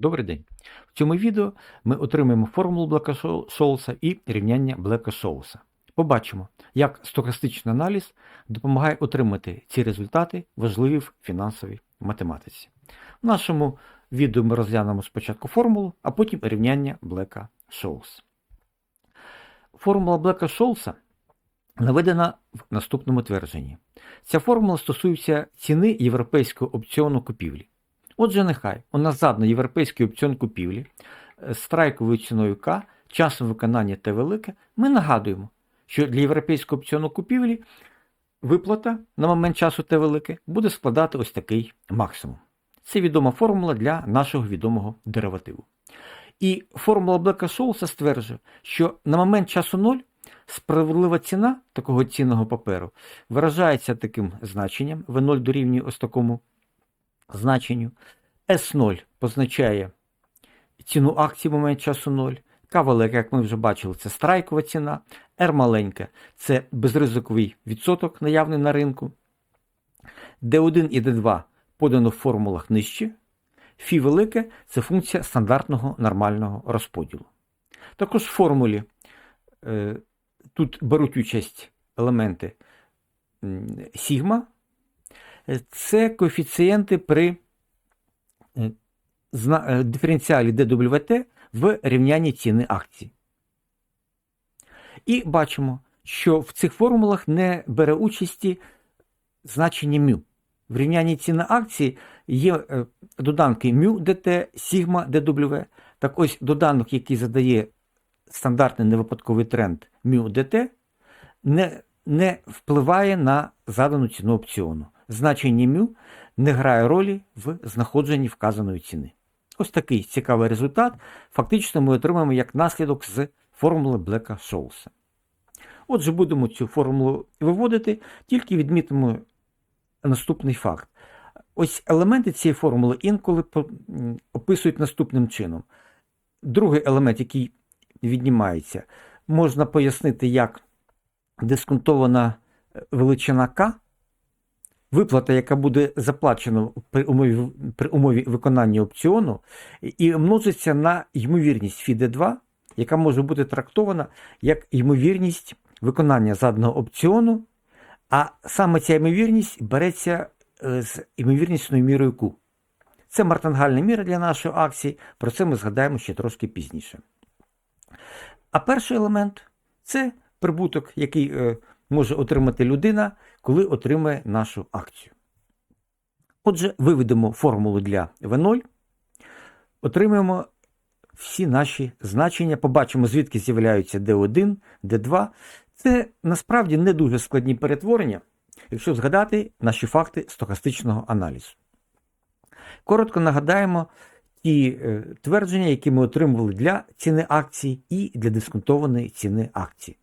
Добрий день. В цьому відео ми отримаємо формулу Блека Шоуса і рівняння Блека Шоуса. Побачимо, як стохастичний аналіз допомагає отримати ці результати важливі в фінансовій математиці. В нашому відео ми розглянемо спочатку формулу, а потім рівняння Блека Шоуса. Формула Блека Шоуса наведена в наступному твердженні. Ця формула стосується ціни європейського опціону купівлі. Отже, нехай у нас задано європейський опціон купівлі з страйковою ціною К, часом виконання Т велике. Ми нагадуємо, що для європейського опціону купівлі виплата на момент часу Т велике буде складати ось такий максимум. Це відома формула для нашого відомого деривативу. І формула Блека Шоуса стверджує, що на момент часу 0 справедлива ціна такого цінного паперу виражається таким значенням, В0 дорівнює ось такому значенню. S0 позначає ціну акції в момент часу 0. К велика, як ми вже бачили, це страйкова ціна. R маленька це безризиковий відсоток, наявний на ринку. D1 і D2 подано в формулах нижче. Фі велике це функція стандартного нормального розподілу. Також в формулі е, тут беруть участь елементи сігма Це коефіцієнти при диференціалі DWT в рівнянні ціни акцій. І бачимо, що в цих формулах не бере участі значення μ. В рівнянні ціни акції є доданки μ dt, сігма dw. Так ось доданок, який задає стандартний невипадковий тренд μ dt, не, не впливає на задану ціну опціону. Значення μ не грає ролі в знаходженні вказаної ціни. Ось такий цікавий результат. Фактично ми отримаємо як наслідок з формули Блека Шоуса. Отже, будемо цю формулу виводити, тільки відмітимо наступний факт. Ось елементи цієї формули інколи описують наступним чином. Другий елемент, який віднімається, можна пояснити як дисконтована величина К. Виплата, яка буде заплачена при умові при умові виконання опціону, і множиться на ймовірність фіде 2 яка може бути трактована як ймовірність виконання заданого опціону, а саме ця ймовірність береться з ймовірнісною мірою Q. Це мартангальна міра для нашої акції, про це ми згадаємо ще трошки пізніше. А перший елемент це прибуток, який може отримати людина, коли отримає нашу акцію. Отже, виведемо формулу для В0, отримаємо всі наші значення, побачимо, звідки з'являються D1, D2. Це насправді не дуже складні перетворення, якщо згадати наші факти стохастичного аналізу. Коротко нагадаємо ті твердження, які ми отримували для ціни акцій і для дисконтованої ціни акції.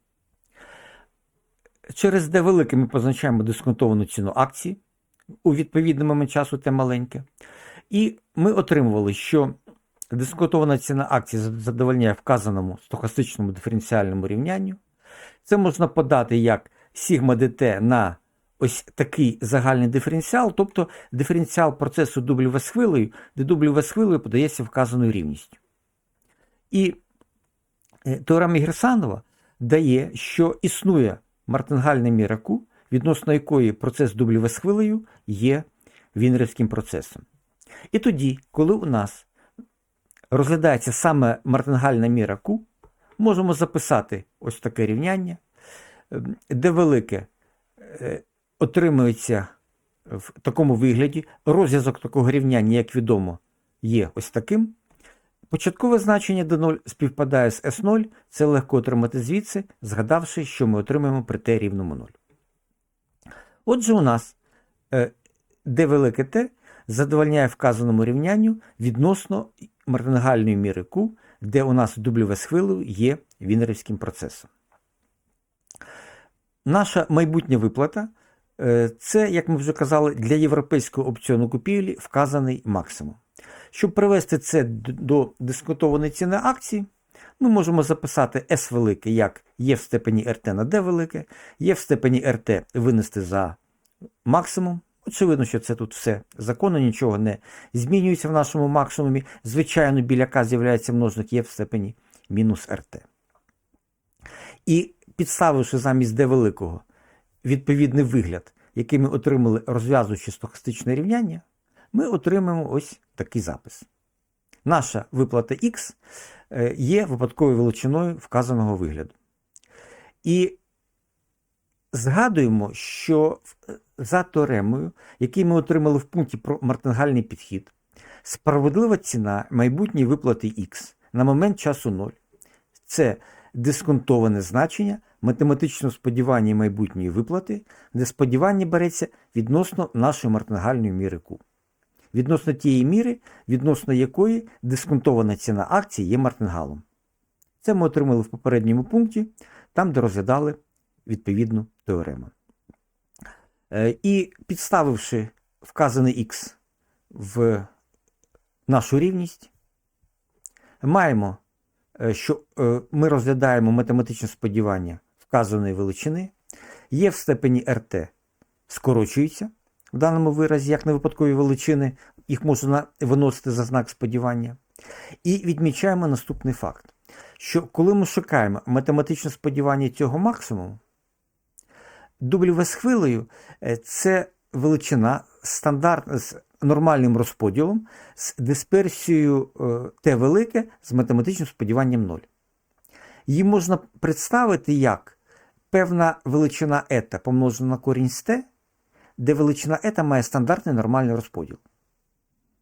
Через D велике ми позначаємо дисконтовану ціну акції у відповідному момент часу те маленьке. І ми отримували, що дисконтована ціна акції задовольняє вказаному стохастичному диференціальному рівнянню. Це можна подати як сігма dt на ось такий загальний диференціал, тобто диференціал процесу W з хвилею, де W з хвилею подається вказаною рівністю. І теорема Герсанова дає, що існує мартингальна міра Q, відносно якої процес з хвилею є вінерівським процесом. І тоді, коли у нас розглядається саме мартингальна міра Q, можемо записати ось таке рівняння, де велике отримується в такому вигляді. Розв'язок такого рівняння, як відомо, є ось таким. Початкове значення d0 співпадає з S0, це легко отримати звідси, згадавши, що ми отримаємо при t рівному 0. Отже, у нас d велике t задовольняє вказаному рівнянню відносно мартингальної міри Q, де у нас W з хвилею є вінерівським процесом. Наша майбутня виплата це, як ми вже казали, для європейського опціону купівлі вказаний максимум. Щоб привести це до дискутованої ціни акції, ми можемо записати S велике як Є в степені РТ на D велике, Є в степені РТ винести за максимум, Очевидно, що це тут все законно, нічого не змінюється в нашому максимумі. Звичайно, біля К з'являється множник Є в степені мінус РТ. І підставивши замість d великого відповідний вигляд, який ми отримали, розв'язуючи стохастичне рівняння, ми отримаємо ось такий запис. Наша виплата Х е, є випадковою величиною вказаного вигляду. І згадуємо, що за теоремою, який ми отримали в пункті про мартингальний підхід, справедлива ціна майбутньої виплати Х на момент часу 0 це дисконтоване значення математичного сподівання майбутньої виплати, де сподівання береться відносно нашої мартингальної міри Q. Відносно тієї міри, відносно якої дисконтована ціна акції є мартингалом. Це ми отримали в попередньому пункті, там, де розглядали відповідну теорему. Е, І підставивши вказаний х в нашу рівність, маємо, е, що е, ми розглядаємо математичне сподівання вказаної величини, є в степені rt скорочується в даному виразі, як на випадкові величини, їх можна виносити за знак сподівання. І відмічаємо наступний факт: що коли ми шукаємо математичне сподівання цього максимуму, W з хвилею е, це величина стандарт з нормальним розподілом з дисперсією е, Т велике з математичним сподіванням 0. Її можна представити як певна величина ета помножена на корінь з Т, де величина ета має стандартний нормальний розподіл.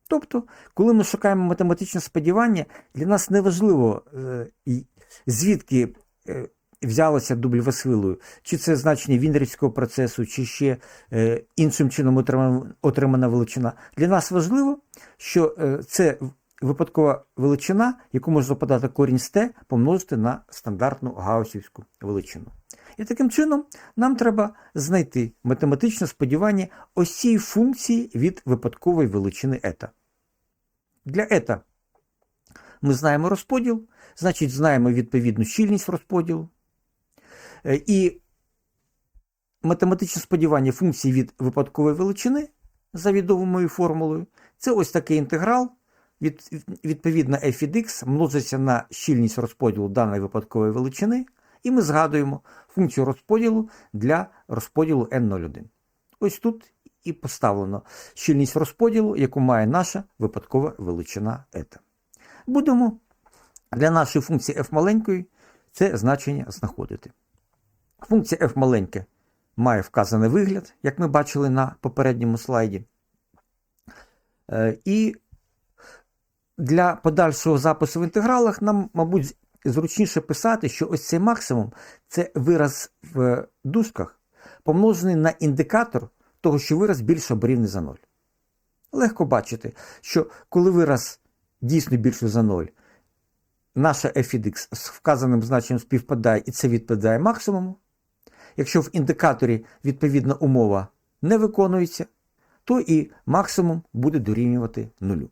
Тобто, коли ми шукаємо математичне сподівання, для нас не важливо, е, звідки е, взялося W з чи це значення Вінрівського процесу, чи ще е, іншим чином отримана, величина. Для нас важливо, що це випадкова величина, яку можна подати корінь з t, помножити на стандартну гаусівську величину. І таким чином нам треба знайти математичне сподівання цієї функції від випадкової величини ета. Для ета ми знаємо розподіл, значить, знаємо відповідну щільність розподілу. Е, І математичне сподівання функції від випадкової величини за відомою формулою це ось такий інтеграл. Від, відповідно, f від x множиться на щільність розподілу даної випадкової величини, і ми згадуємо функцію розподілу для розподілу n01. Ось тут і поставлено щільність розподілу, яку має наша випадкова величина eta. Будемо для нашої функції f маленької це значення знаходити. Функція f маленьке має вказаний вигляд, як ми бачили на попередньому слайді. Е, І для подальшого запису в інтегралах нам, мабуть, зручніше писати, що ось цей максимум це вираз в дужках, помножений на індикатор того, що вираз більше або рівний за 0. Легко бачити, що коли вираз дійсно більше за 0, наша f від x з вказаним значенням співпадає і це відповідає максимуму. Якщо в індикаторі відповідна умова не виконується, то і максимум буде дорівнювати нулю.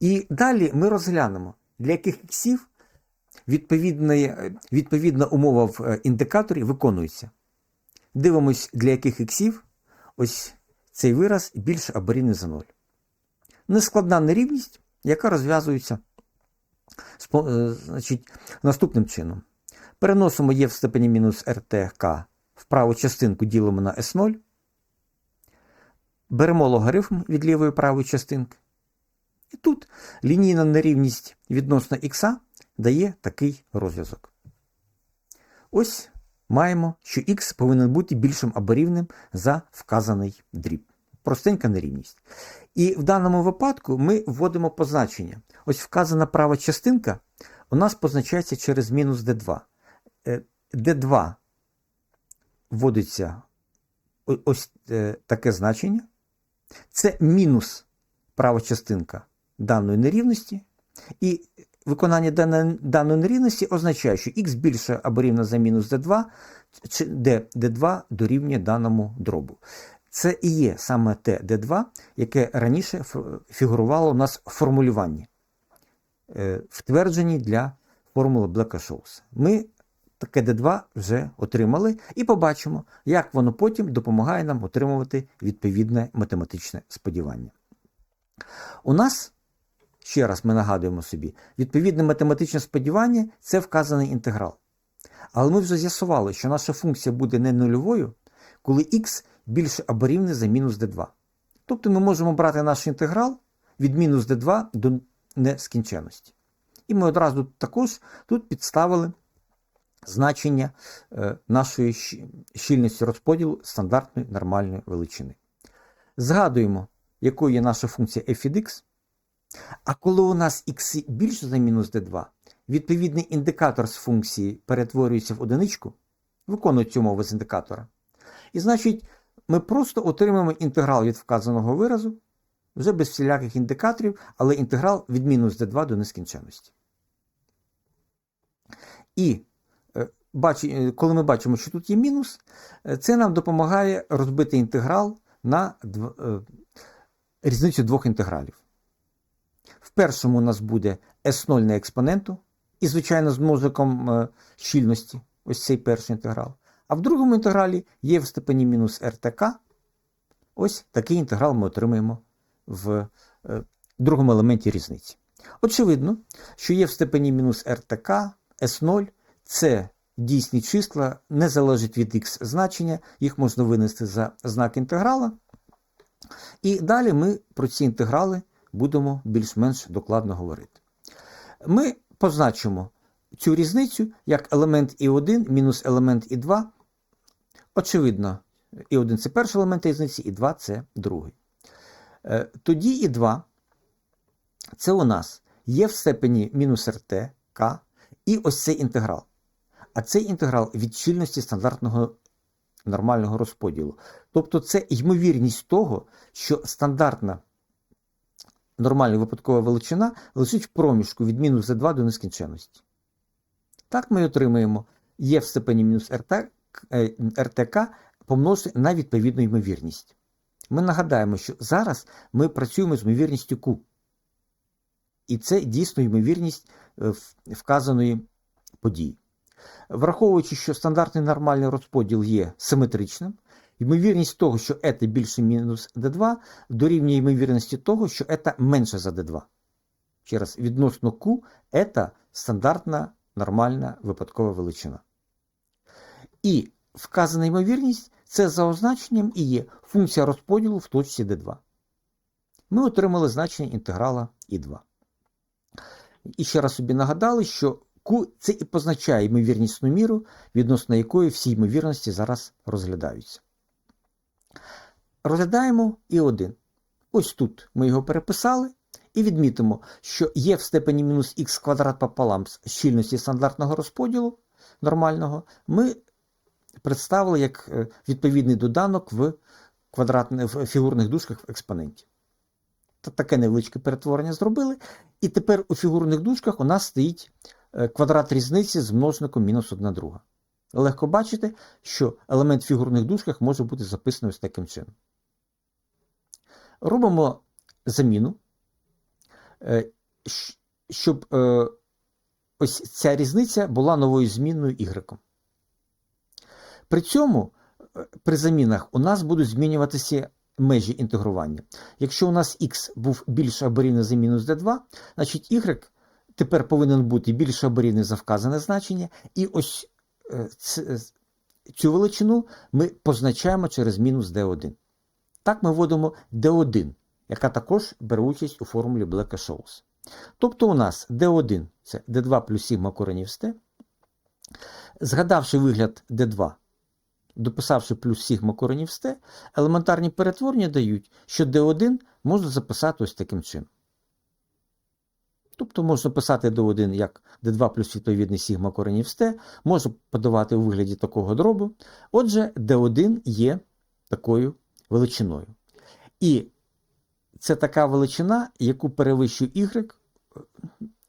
І далі ми розглянемо, для яких іксів відповідна, відповідна умова в е, індикаторі виконується. Дивимось, для яких іксів ось цей вираз більше або рівний за 0. Нескладна нерівність, яка розв'язується е, значить, наступним чином. Переносимо є в степені мінус РТК в праву частинку ділимо на S0. Беремо логарифм від лівої правої частинки. І тут лінійна нерівність відносно х дає такий розв'язок. Ось маємо, що х повинен бути більшим або рівним за вказаний дріб. Простенька нерівність. І в даному випадку ми вводимо позначення. Ось вказана права частинка у нас позначається через мінус d2. Е, d2 вводиться ось е, таке значення. Це мінус права частинка даної нерівності. І виконання даної, нерівності означає, що х більше або рівно за мінус d2, чи де d2 дорівнює даному дробу. Це і є саме те d2, яке раніше фігурувало у нас в формулюванні, е, в твердженні для формули Блека-Шоуса. Ми таке d2 вже отримали, і побачимо, як воно потім допомагає нам отримувати відповідне математичне сподівання. У нас, ще раз ми нагадуємо собі, відповідне математичне сподівання це вказаний інтеграл. Але ми вже з'ясували, що наша функція буде не нульовою, коли х більше або рівне за мінус d2. Тобто ми можемо брати наш інтеграл від мінус d2 до нескінченності. І ми одразу також тут підставили значення е, нашої щільності розподілу стандартної нормальної величини. Згадуємо, якою є наша функція f від x. А коли у нас x більше за мінус d2, відповідний індикатор з функції перетворюється в одиничку, виконує цю умову з індикатора. І значить, ми просто отримаємо інтеграл від вказаного виразу, вже без всіляких індикаторів, але інтеграл від мінус d2 до нескінченності. І е, е, коли ми бачимо, що тут є мінус, е, це нам допомагає розбити інтеграл на різницю двох інтегралів. Першому у нас буде S0 на експоненту, і, звичайно, з множиком е, щільності, ось цей перший інтеграл. А в другому інтегралі є в степені мінус РТК. Ось такий інтеграл ми отримаємо в е, другому елементі різниці. Очевидно, що є в степені мінус РТК, S0 це дійсні числа, не залежить від х значення, їх можна винести за знак інтеграла. І далі ми про ці інтеграли будемо більш-менш докладно говорити. Ми позначимо цю різницю як елемент І1 мінус елемент І2. Очевидно, І1 це перший елемент різниці, І2 це другий. Е, Тоді І2 це у нас є в степені мінус РТ, К, і ось цей інтеграл. А цей інтеграл від щільності стандартного нормального розподілу. Тобто це ймовірність того, що стандартна нормальна випадкова величина лежить в проміжку від мінус z2 до нескінченності. Так ми отримаємо є в степені мінус е, РТК помножити на відповідну ймовірність. Ми нагадаємо, що зараз ми працюємо з ймовірністю Q. І це дійсно ймовірність е, вказаної події. Враховуючи, що стандартний нормальний розподіл є симетричним, ймовірність того, що eta більше мінус d2, дорівнює ймовірності того, що eta менше за d2. Ще раз, відносно Q eta стандартна нормальна випадкова величина. І вказана ймовірність це за означенням і є функція розподілу в точці d2. Ми отримали значення інтеграла і2. І ще раз собі нагадали, що Q це і позначає ймовірнісну міру, відносно якої всі ймовірності зараз розглядаються. Розглядаємо і 1. Ось тут ми його переписали і відмітимо, що є в степені мінус х квадрат пополам з щільності стандартного розподілу нормального, ми представили як е, відповідний доданок в, в фігурних дужках в експоненті. Та таке невеличке перетворення зробили. І тепер у фігурних дужках у нас стоїть е, квадрат різниці з множником мінус 1 друга. Легко бачити, що елемент фігурних дужках може бути записаний ось таким чином. Робимо заміну, е, щоб е, ось ця різниця була новою змінною y. При цьому е, при замінах у нас будуть змінюватися межі інтегрування. Якщо у нас x був більше або рівний за мінус d2, значить y тепер повинен бути більше або рівний за вказане значення, і ось цю величину ми позначаємо через мінус d1. Так ми вводимо d1, яка також бере участь у формулі Блека-Шоус. Тобто у нас d1 це d2 плюс сігма коренів з t. Згадавши вигляд d2, дописавши плюс сігма коренів з t, елементарні перетворення дають, що d1 можна записати ось таким чином. Тобто можна писати d1 як d2 плюс відповідний сігма коренів t, можна подавати у вигляді такого дробу. Отже, d1 є такою величиною. І це така величина, яку перевищує y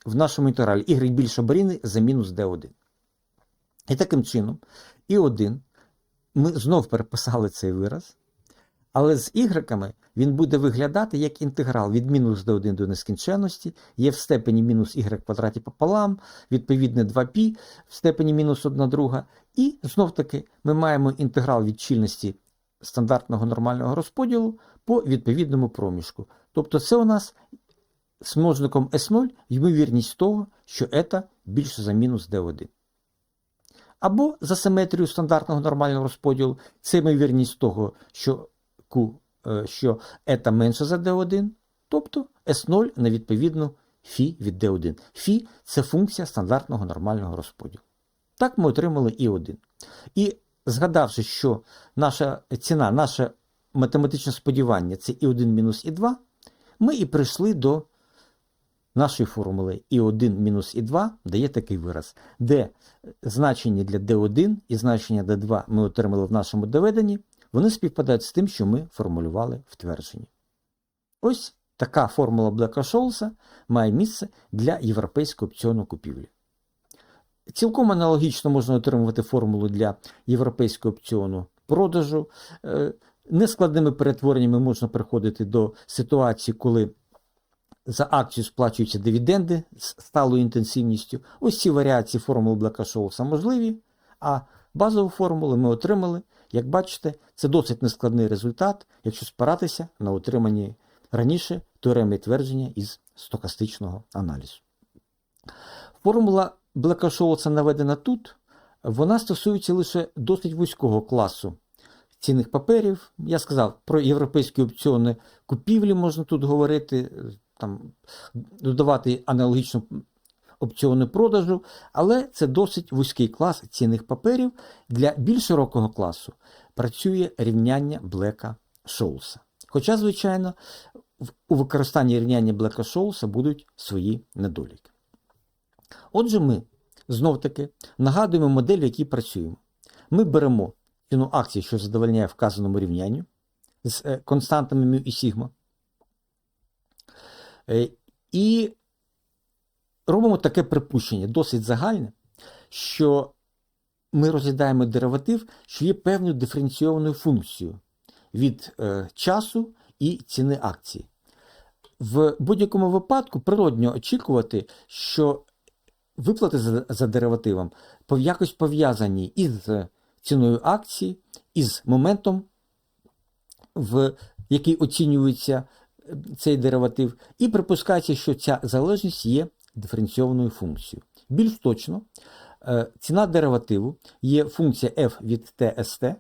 в нашому інтегралі. y більше або за мінус d1. І таким чином, і 1 ми знов переписали цей вираз, Але з ігреками він буде виглядати як інтеграл від мінус до 1 до нескінченності, є в степені мінус y квадраті пополам, відповідне 2π в степені мінус 1 друга. І знов таки ми маємо інтеграл від чільності стандартного нормального розподілу по відповідному проміжку. Тобто це у нас з множником S0 ймовірність того, що eta більше за мінус d1. Або за симетрію стандартного нормального розподілу, це ймовірність того, що Q, е, що eta менше за d1, тобто S0 на відповідну φ від d1. Φ – це функція стандартного нормального розподілу. Так ми отримали і 1. І згадавши, що наша ціна, наше математичне сподівання це і 1 мінус і 2, ми і прийшли до нашої формули І1 мінус І2 дає такий вираз, де значення для D1 і значення D2 ми отримали в нашому доведенні, вони співпадають з тим, що ми формулювали в твердженні. Ось така формула Блека Шолса має місце для європейського опціону купівлі. Цілком аналогічно можна отримувати формулу для європейського опціону продажу. Е, Нескладними перетвореннями можна приходити до ситуації, коли за акцію сплачуються дивіденди з сталою інтенсивністю. Ось ці варіації формули Блека Шоуса можливі, а базову формулу ми отримали. Як бачите, це досить нескладний результат, якщо спиратися на отримані раніше теореми твердження із стокастичного аналізу. Формула Блека Шоуса наведена тут. Вона стосується лише досить вузького класу цінних паперів. Я сказав, про європейські опціони купівлі можна тут говорити, там, додавати аналогічно опціони продажу, але це досить вузький клас цінних паперів. Для більш широкого класу працює рівняння Блека Шоуса. Хоча, звичайно, у використанні рівняння Блека Шоуса будуть свої недоліки. Отже, ми знов-таки нагадуємо модель, в якій працюємо. Ми беремо ціну акції, що задовольняє вказаному рівнянню з е, константами μ і сігма. Е, І робимо таке припущення, досить загальне, що ми розглядаємо дериватив, що є певною диференційованою функцією від е, часу і ціни акції. В будь-якому випадку природньо очікувати, що виплати за, за деривативом якось пов'язані із ціною акції, із моментом, в який оцінюється цей дериватив, і припускається, що ця залежність є диференційованою функцією. Більш точно, ціна деривативу є функція f від tst,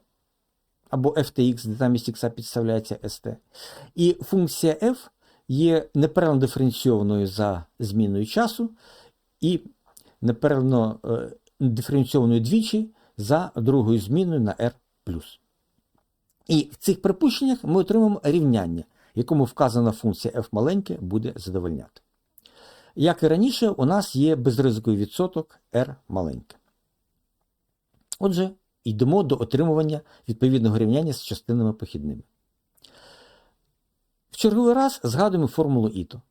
або ftx, де замість x підставляється st. І функція f є неперервно диференційованою за зміною часу, і неперервно диференційованою двічі за другою зміною на r. І в цих припущеннях ми отримаємо рівняння, якому вказана функція f маленьке буде задовольняти. Як і раніше, у нас є безризиковий відсоток r маленьке. Отже, йдемо до отримування відповідного рівняння з частинами похідними. В черговий раз згадуємо формулу Іто.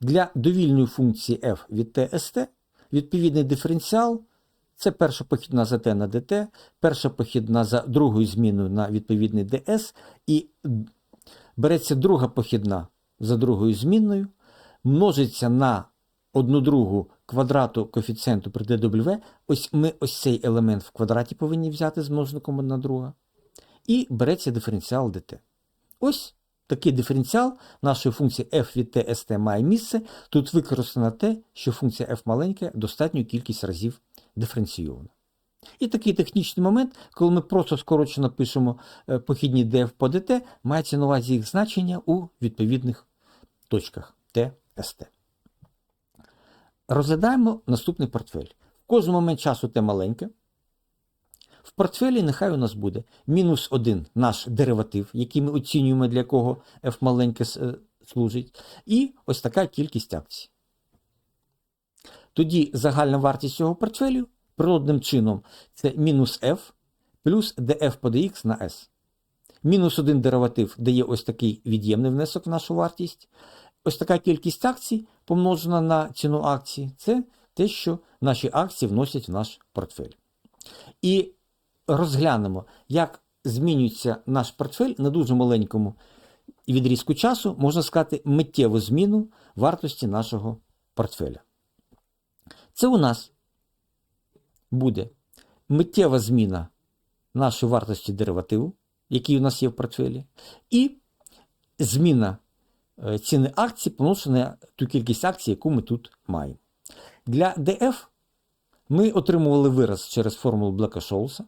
Для довільної функції f від tst відповідний диференціал це перша похідна за t на dt, перша похідна за другою зміною на відповідний ds, і береться друга похідна за другою зміною, множиться на одну другу квадрату коефіцієнту при dw. Ось ми ось цей елемент в квадраті повинні взяти з множником 1 друга. І береться диференціал dt. Ось такий диференціал нашої функції f від t st має місце. Тут використано те, що функція f маленька достатню кількість разів диференційована. І такий технічний момент, коли ми просто скорочено пишемо похідні df по dt, мається на увазі їх значення у відповідних точках T, ST. Розглядаємо наступний портфель. В кожному момент часу T маленьке. В портфелі нехай у нас буде мінус 1 наш дериватив, який ми оцінюємо, для якого F маленьке служить, і ось така кількість акцій. Тоді загальна вартість цього портфелю природним чином це мінус F плюс df по dx на S. Мінус один дериватив дає ось такий від'ємний внесок в нашу вартість. Ось така кількість акцій, помножена на ціну акції, це те, що наші акції вносять в наш портфель. І розглянемо, як змінюється наш портфель на дуже маленькому відрізку часу, можна сказати, миттєву зміну вартості нашого портфеля. Це у нас буде миттєва зміна нашої вартості деривативу, який у нас є в портфелі, і зміна ціни акцій помножена на ту кількість акцій, яку ми тут маємо. Для DF ми отримували вираз через формулу Блека Шоуса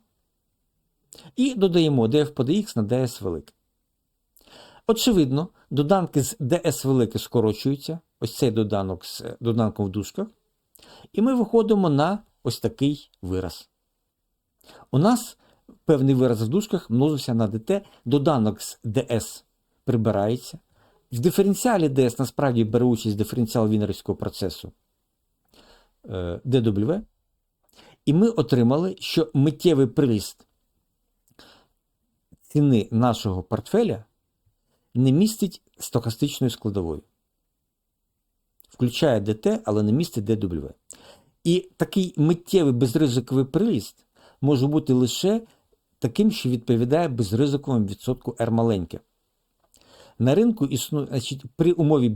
і додаємо df по dx на ds велике. Очевидно, доданки з ds велике скорочуються, ось цей доданок з е, доданком в дужках, і ми виходимо на ось такий вираз. У нас певний вираз в дужках множився на dt, доданок з ds прибирається. В диференціалі ds насправді бере участь диференціал вінерівського процесу е, dw. І ми отримали, що миттєвий приріст ціни нашого портфеля не містить стохастичної складової. Включає ДТ, але не містить DW. І такий миттєвий безризиковий приріст може бути лише таким, що відповідає безризиковому відсотку R маленьке. На ринку існує, значить, при умові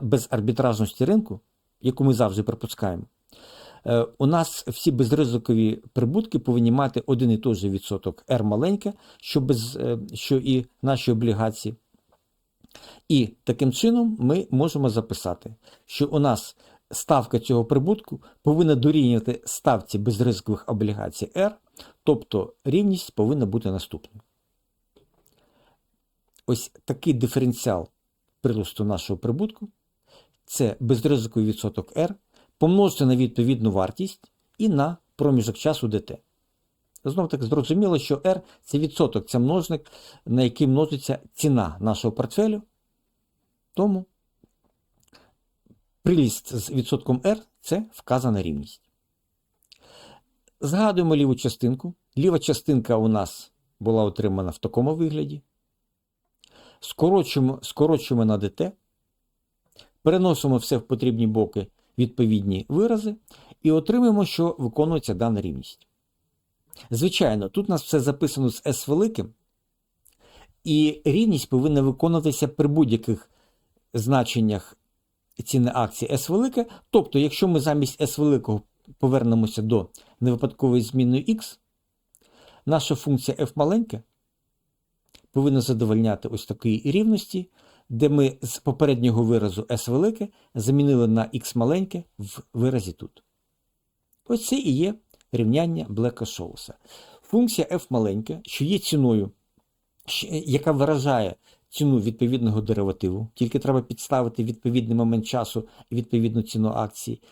безарбітражності ринку, яку ми завжди припускаємо, е, у нас всі безризикові прибутки повинні мати один і той же відсоток R маленьке, що, без, е, що і наші облігації. І таким чином ми можемо записати, що у нас ставка цього прибутку повинна дорівнювати ставці безризикових облігацій R, тобто рівність повинна бути наступною. Ось такий диференціал приросту нашого прибутку це безризиковий відсоток R, помножити на відповідну вартість і на проміжок часу dt. Знову так зрозуміло, що R це відсоток, це множник, на який множиться ціна нашого портфелю. Тому приріст з відсотком R це вказана рівність. Згадуємо ліву частинку. Ліва частинка у нас була отримана в такому вигляді. Скорочуємо, скорочуємо на dt, переносимо все в потрібні боки відповідні вирази і отримаємо, що виконується дана рівність. Звичайно, тут у нас все записано з S великим, і рівність повинна виконуватися при будь-яких значеннях ціни акції S велике. Тобто, якщо ми замість S великого повернемося до невипадкової змінної X, наша функція f маленька повинна задовольняти ось такої рівності, де ми з попереднього виразу S велике замінили на x маленьке в виразі тут. Ось це і є рівняння Блека Шоуса. Функція f маленька, що є ціною, яка виражає ціну відповідного деривативу, тільки треба підставити відповідний момент часу і відповідну ціну акції,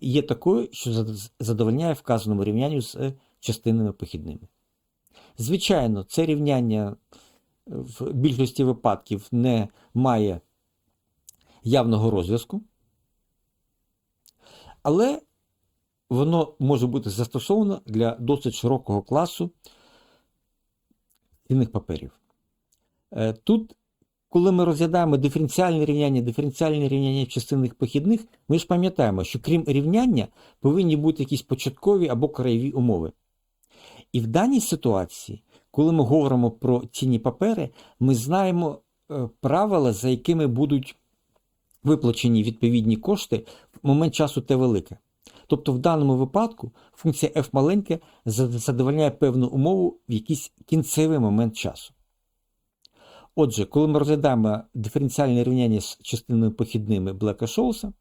є такою, що задовольняє вказаному рівнянню з частинними похідними. Звичайно, це рівняння в більшості випадків не має явного розв'язку, але воно може бути застосовано для досить широкого класу цінних паперів. Е, Тут, коли ми розглядаємо диференціальне рівняння, диференціальне рівняння частинних похідних, ми ж пам'ятаємо, що крім рівняння повинні бути якісь початкові або краєві умови. І в даній ситуації, коли ми говоримо про цінні папери, ми знаємо е, правила, за якими будуть виплачені відповідні кошти в момент часу Т велике. Тобто в даному випадку функція f маленьке задовольняє певну умову в якийсь кінцевий момент часу. Отже, коли ми розглядаємо диференціальне рівняння з частинами похідними Блека Шоуса,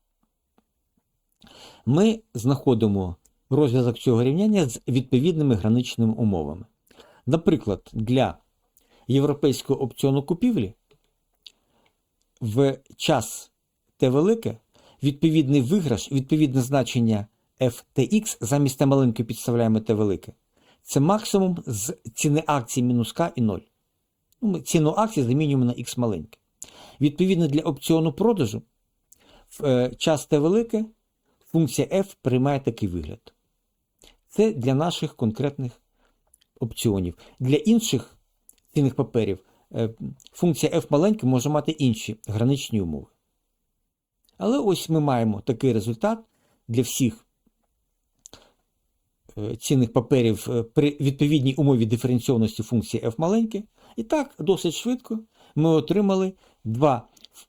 ми знаходимо розв'язок цього рівняння з відповідними граничними умовами. Наприклад, для європейського опціону купівлі в час Т велике відповідний виграш, відповідне значення FTX замість Т маленької підставляємо Т велике. Це максимум з ціни акції мінус К і 0. Ну, Ми ціну акції замінюємо на Х маленьке. Відповідно для опціону продажу в е, час Т велике функція F приймає такий вигляд. Це для наших конкретних опціонів. Для інших цінних паперів е, функція F маленька може мати інші граничні умови. Але ось ми маємо такий результат для всіх е, цінних паперів е, при відповідній умові диференційності функції f маленьке. І так, досить швидко ми отримали два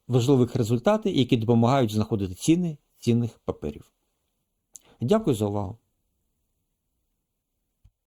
важливих результати, які допомагають знаходити ціни цінних паперів. Дякую за увагу.